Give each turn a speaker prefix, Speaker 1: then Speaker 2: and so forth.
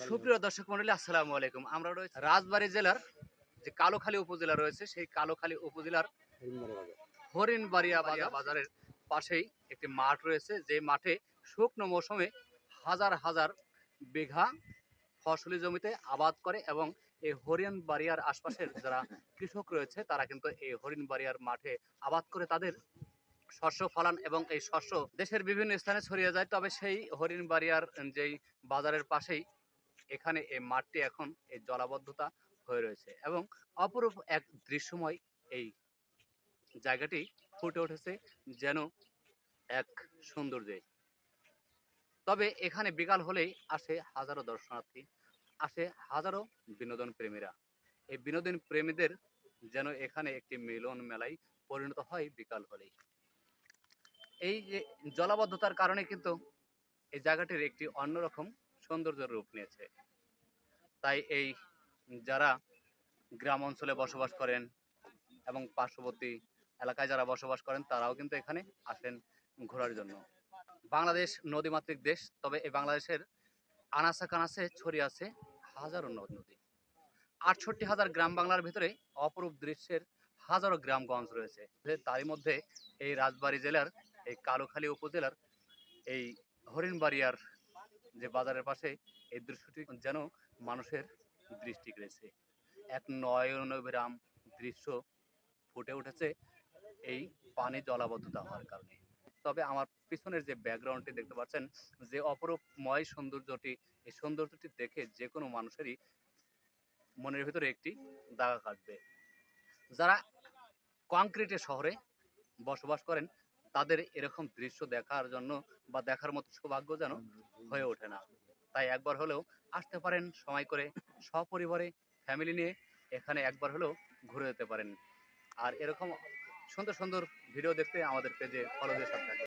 Speaker 1: সুপ্রিয় দর্শক মন্ডলী, আসসালামু আলাইকুম। আমরা রয়েছে রাজবাড়ী জেলার যে কালোখালী উপজেলা রয়েছে, সেই কালোখালী উপজেলার হরিণবাড়িয়া বাজার বাজারের পাশেই একটি মাঠ রয়েছে। যে মাঠে শুকনো মৌসুমে হাজার হাজার বিঘা ফসলি জমিতে আবাদ করে এবং এই হরিণবাড়িয়ার আশপাশের যারা কৃষক রয়েছে, তারা কিন্তু এই হরিণবাড়িয়ার মাঠে আবাদ করে তাদের শস্য ফলান এবং এই শস্য দেশের বিভিন্ন স্থানে ছড়িয়ে যায়। তবে সেই হরিণবাড়িয়ার যেই বাজারের পাশেই এখানে এই মাঠটি এখন এই জলাবদ্ধতা হয়ে রয়েছে এবং অপরূপ এক দৃশ্যময় এই জায়গাটি ফুটে উঠেছে যেন এক সৌন্দর্যে। তবে এখানে বিকাল হলেই আসে হাজারো দর্শনার্থী, আসে হাজারো বিনোদন প্রেমীরা। এই বিনোদন প্রেমীদের যেন এখানে একটি মিলন মেলায় পরিণত হয় বিকাল হলেই। এই যে জলাবদ্ধতার কারণে কিন্তু এই জায়গাটির একটি অন্যরকম সৌন্দর্য রূপ নিয়েছে। তাই এই যারা গ্রাম অঞ্চলে বসবাস করেন এবং পার্শ্ববর্তী এলাকায় যারা বসবাস করেন, তারাও কিন্তু এখানে আসেন ঘোরার জন্য। বাংলাদেশ নদীমাতৃক দেশ, তবে এই বাংলাদেশের আনাচে কানাচে ছড়িয়ে আছে হাজারো নদ নদী। আটষট্টি হাজার গ্রাম বাংলার ভিতরে অপরূপ দৃশ্যের হাজারো গ্রামগঞ্জ রয়েছে। তারই মধ্যে এই রাজবাড়ী জেলার, এই কালুখালী উপজেলার, এই হরিণবাড়িয়ার যে বাজারের পাশে এই দৃশ্যটি যেন মানুষের দৃষ্টি কেড়েছে। এক নয়নবিরাম দৃশ্য ফুটে উঠেছে এই পানি জলাবদ্ধতা হওয়ার কারণে। তবে আমার পিছনের যে ব্যাকগ্রাউন্ডটি দেখতে পাচ্ছেন, যে অপরূপময় সৌন্দর্যটি, এই সৌন্দর্যটি দেখে যে কোনো মানুষেরই মনের ভিতরে একটি দাগা কাটবে। যারা কংক্রিটের শহরে বসবাস করেন তাদের এরকম দৃশ্য দেখার জন্য বা দেখার মতো সৌভাগ্য যেন হয়ে ওঠে না তাই একবার হলেও আসতে পারেন সময় করে সপরিবারে ফ্যামিলি নিয়ে, এখানে একবার হলেও ঘুরে যেতে পারেন আর এরকম সুন্দর সুন্দর ভিডিও দেখতে আমাদের পেজে ফলো দিয়ে থাকবেন।